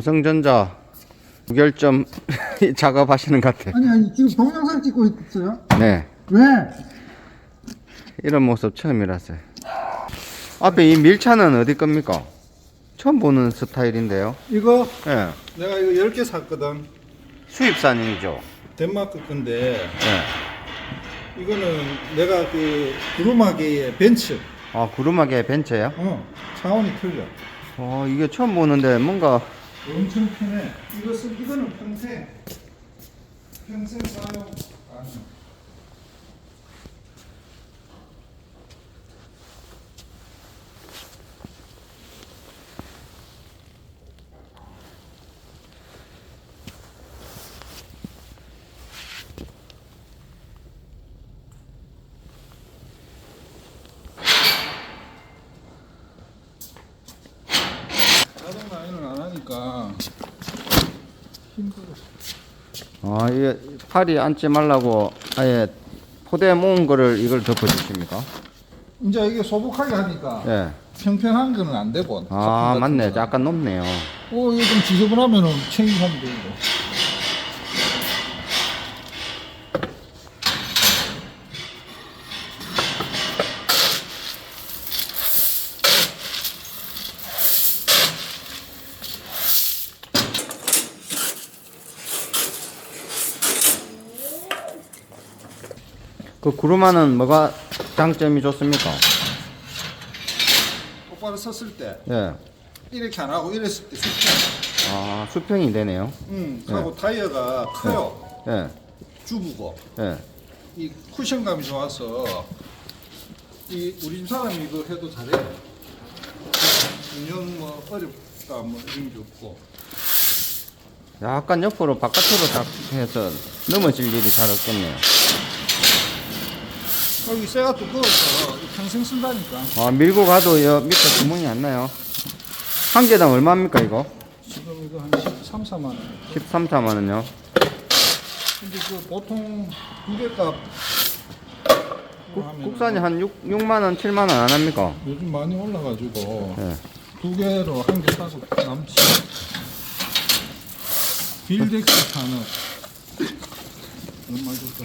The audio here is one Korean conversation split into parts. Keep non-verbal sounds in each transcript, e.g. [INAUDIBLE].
삼성전자 무결점 [LAUGHS] 작업하시는 것 같아. 아니 아니 지금 동영상 찍고 있어요? 네. 왜? 이런 모습 처음이라서요. 앞에 이 밀차는 어디 겁니까? 처음 보는 스타일인데요. 이거 예. 내가 이거 10개 샀거든 수입산이죠. 덴마크 건데 예. 이거는 내가 그 구루마기의 벤츠 아, 구루마개 벤츠예요? 어 차원이 틀려 어, 이게 처음 보는데 뭔가 엄청 편해. 이것은 이거는 평생 평생 사용 가능 자동 라인을 안 하니까 힘들어 아, 이게 팔이 앉지 말라고 아예 포대 모은 거를 이걸 덮어 주십니까? 이제 이게 소복하게 하니까 예. 평평한 거는 안 되고 아, 맞네. 약간 높네요. 어 이거 좀 지저분하면은 체인하면 되고 그 구루마는 뭐가 장점이 좋습니까? 똑바로 섰을 때 예. 이렇게 안 하고 이랬을 때 수평 아, 수평이 되네요. 응 하고 타이어가 커요 예. 주부고 예. 이 쿠션감이 좋아서 이 우리 집 사람이 이거 해도 잘해 운영 뭐 어렵다 뭐 이런 게 없고 약간 옆으로 바깥으로 딱 해서 넘어질 일이 잘 없겠네요. 어, 여기 쇠가 두꺼워서 평생 쓴다니까 아, 밀고 가도 여 밑에 구멍이 안 나요. 한 개당 얼마입니까, 이거? 지금 이거 한 13, 4만 원 13, 4만 원요. 근데 그 보통 두개값 국산이 한 6, 6만 원, 7만 원 안 합니까? 요즘 많이 올라가지고 예. 두 개로 한 개 사서 남지 빌덱스 타는 얼마 줄까?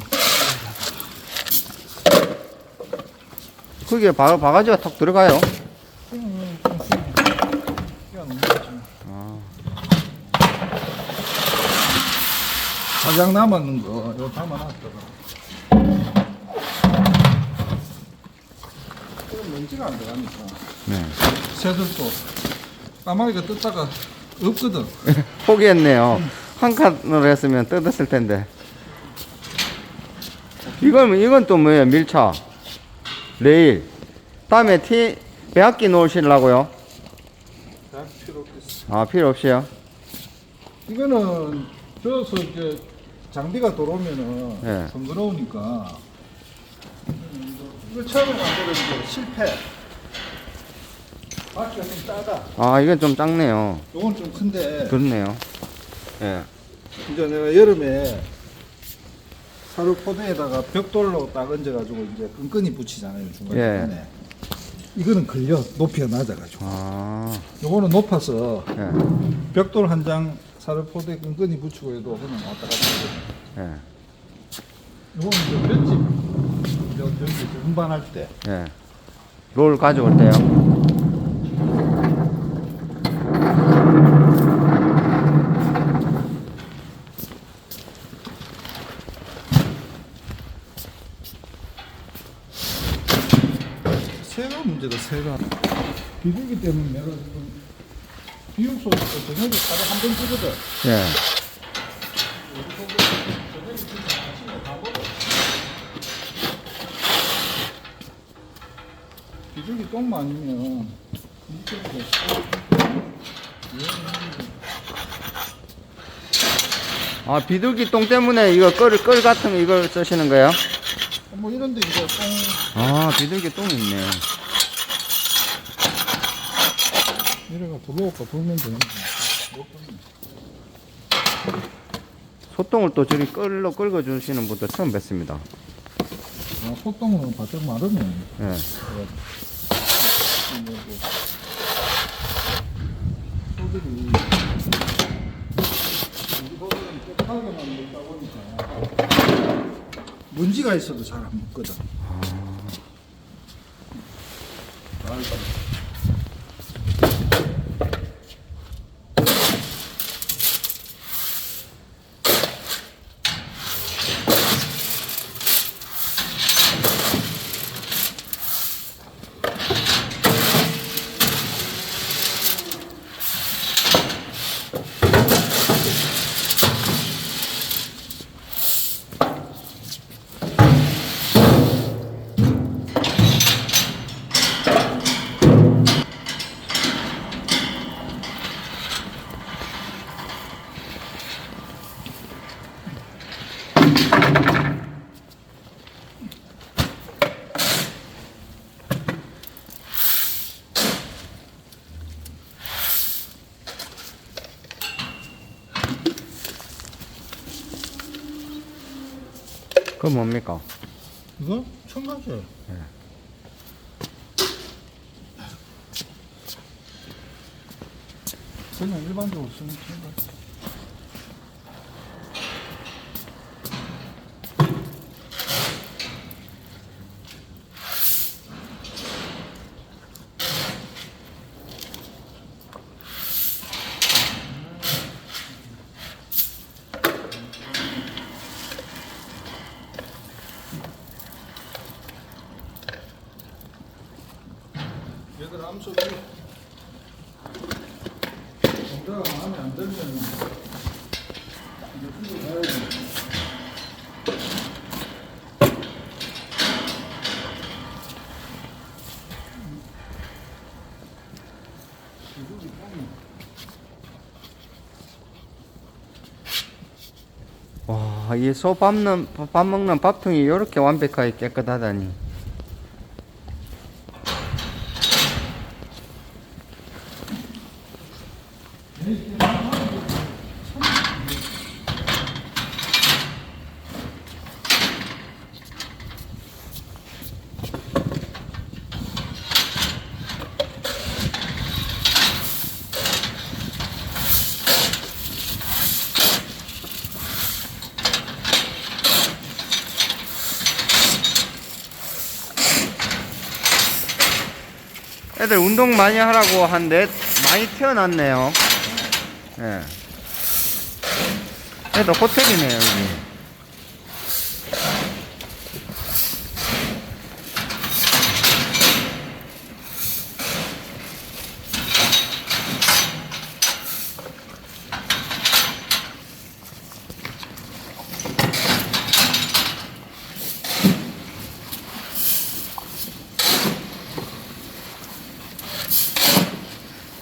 그게 바, 바가지가 턱 들어가요. 가장 남았는 거 이거 담아놨다가 이건 먼지가 안 들어가니까 네. 새들도 까마귀가 뜯다가 없거든 [LAUGHS] 포기했네요. 한 칸으로 했으면 뜯었을 텐데. 이건, 이건 또 뭐예요? 밀차. 레일. 다음에 티, 배합기 놓으시려고요? 다 필요 없겠어 아, 필요 없이요? 이거는 저어서 이제 장비가 들어오면은 예. 번거로우니까 이거 처음에 만들었는데 실패 바퀴가 좀 작아 아, 이건 좀 작네요. 요건 좀 큰데 그렇네요. 예. 이제 내가 여름에 사료 포대에다가 벽돌로 딱 얹어가지고 이제 끈끈이 붙이잖아요 중간에 예. 이거는 걸려 높이가 낮아가지고 아, 요거는 높아서 예. 벽돌 한 장 사료 포대 끈끈이 붙이고 해도 그냥 왔다 갔다 해요. 예. 요거는 이제 이제 여기 이제 운반할 때 예. 롤 가져올 때요. 새가 비둘기 때문에 내가 지금 비육 소리 저녁에 하루 한번 주거든 예. 비둘기 똥 많으면 이쪽으로 아, 비둘기 똥 때문에 이거 끌, 끌 같은 거 이걸 쓰시는 거예요? 뭐 이런데 이제 똥 아, 비둘기 똥 있네. 이래가 들어올까 불면 되는데. 소똥을 또 저리 끌로 끌고 주시는 분도 처음 뵀습니다. 아, 소똥은 바짝 마르면 예. 소들이 깨끗하게만 먹다 보니까 먼지가 있어도 잘 안 먹거든. 아 그거 뭡니까? 이거 청각이에요. 그냥 일반적으로 쓰는 청각. 얘들 암석이 공자가 마음에 안 들면 이제 풀고 가야 돼. 와, 이 소 밥 먹는 밥통이 이렇게 완벽하게 깨끗하다니. 애들 운동 많이 하라고 한넷 많이 태어났네요. 예. 애들 호텔이네요, 여기.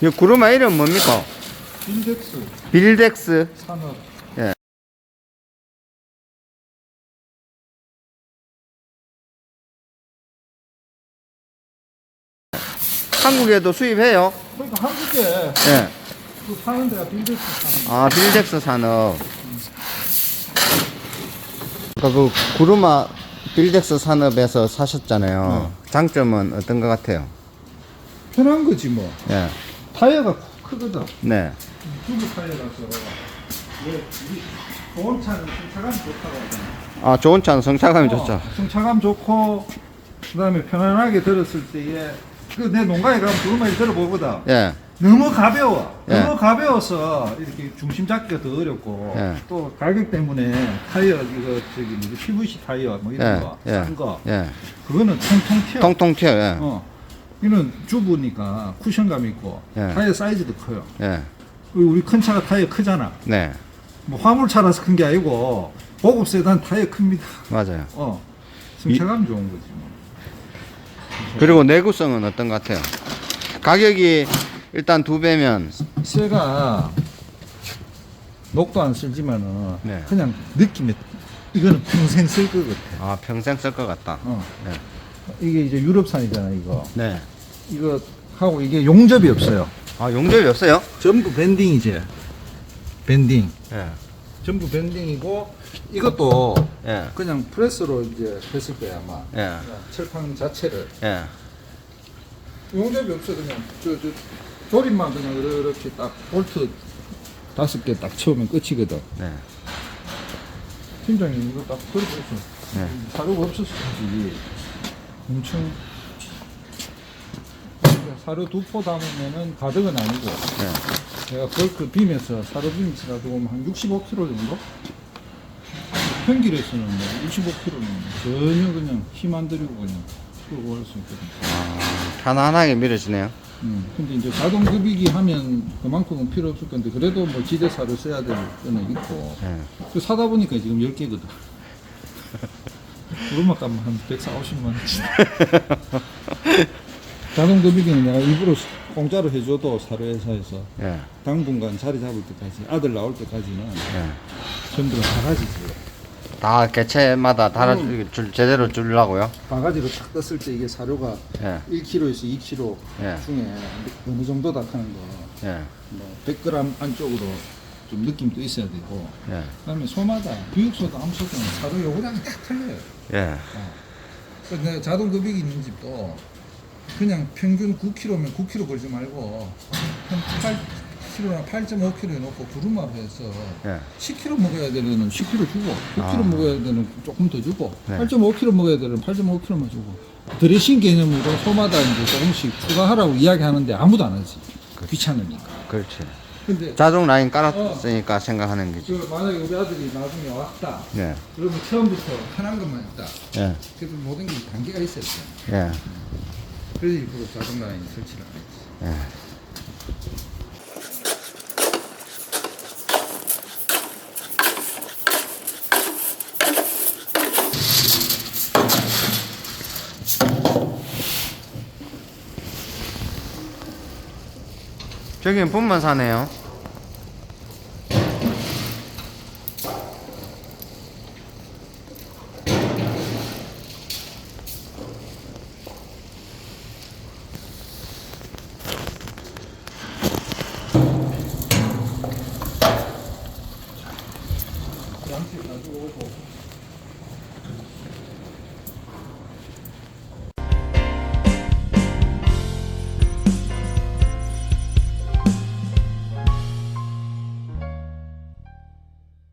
이 구르마 이름 뭡니까? 인덱스 빌덱스. 산업 예. 한국에도 수입해요. 그러니까 한국에 예. 그 파는 데가 빈덱스 사는 아, 빌덱스 산업. 아까 그 구르마 빌덱스 산업에서 사셨잖아요. 장점은 어떤 것 같아요? 편한 거지 뭐 예. 타이어가 크거든 네. 튜브 타이어라서 왜 우리 좋은 차는 승차감이 좋다고 하잖아 아, 좋은 차는 성차감이 어, 좋죠. 승차감 좋고 그다음에 편안하게 들었을 때에 그 내 농가에 가면 두루마리 들어보거든 예. 너무 가벼워 예. 너무 가벼워서 이렇게 중심 잡기가 더 어렵고 예. 또 가격 때문에 타이어 이거 저기 뭐지 PVC 타이어 뭐 이런 예. 거 예. 싼거 예. 그거는 통통 튀어 통통 튀어, 예. 어 이는 좁으니까 쿠션감 있고 예. 타이어 사이즈도 커요 예. 그리고 우리 큰 차가 타이어 크잖아 네. 뭐 화물차라서 큰 게 아니고 고급 세단 타이어 큽니다 맞아요. 어 승차감 좋은 거지 뭐. 그리고 내구성은 어떤 것 같아요? 가격이 일단 두 배면 새가 녹도 안 쓸지만은 네. 그냥 느낌에 이거는 평생 쓸 것 같아. 아 평생 쓸 것 같다. 어. 네. 이게 이제 유럽산이잖아 이거. 네. 이거 하고 이게 용접이 없어요. 아 용접이 없어요? 전부 밴딩이지. 밴딩. 예. 전부 밴딩이고 이것도 예. 그냥 프레스로 이제 했을 거야 아마. 예. 철판 자체를 예. 용접이 없어 그냥 저 저 조립만 그냥 이렇게 딱 볼트 다섯 개 딱 채우면 끝이거든. 네. 팀장님 이거 딱 그렇게 했어. 네. 사료가 없었지. 엄청. 사료 두 포 담으면은 가득은 아니고. 네. 내가 벌크 빔에서 사료 빔 가지고 한 65kg 정도? 평길에서는 뭐 65kg는 전혀 그냥 힘 안 들이고 그냥 끌고 갈수 있거든. 아, 편안하게 밀어지네요. 음, 근데 이제 자동 급이기 하면 그만큼은 필요 없을 건데 그래도 뭐 지대사를 써야 될 거는 있고 네. 그 사다 보니까 지금 10개거든 [LAUGHS] 그것만 가면 한 140, 50만 원치 자동 급이기는 내가 일부러 공짜로 해줘도 사료회사에서 예. 당분간 자리 잡을 때까지 아들 나올 때까지는 예. 전부 다 바가지 다 개체마다 달아 음. 줄 제대로 주려고요. 바가지로 딱 떴을 때 이게 사료가 예. 1kg에서 2kg 예. 중에 어느 정도다 하는 거 예. 뭐 100g 안쪽으로 좀 느낌도 있어야 되고 예. 그다음에 소마다 교육소도 암소도 사료 요구량이 다 틀려요. 예. 그래서 내가 자동 급이기 있는 집도 그냥 평균 9kg면 9kg 걸지 말고 한 8kg나 8.5kg에 놓고 구름마로 해서 예. 10kg 먹어야 되는 10kg 주고 9kg 아. 먹어야 되는 조금 더 주고 네. 8.5kg 먹어야 되는 8.5kg만 주고 드레싱 개념으로 소마다 이제 조금씩 추가하라고 이야기하는데 아무도 안 하지 귀찮으니까 그렇지. 근데 자동 라인 깔았으니까 생각하는 거지. 그 만약에 우리 아들이 나중에 왔다 예. 그러면 처음부터 편한 것만 있다 예. 그래도 모든 게 단계가 있어야 돼 예. 그래서 일부러 자동 라인 설치를 안 했지 예. 저긴 분만 사네요.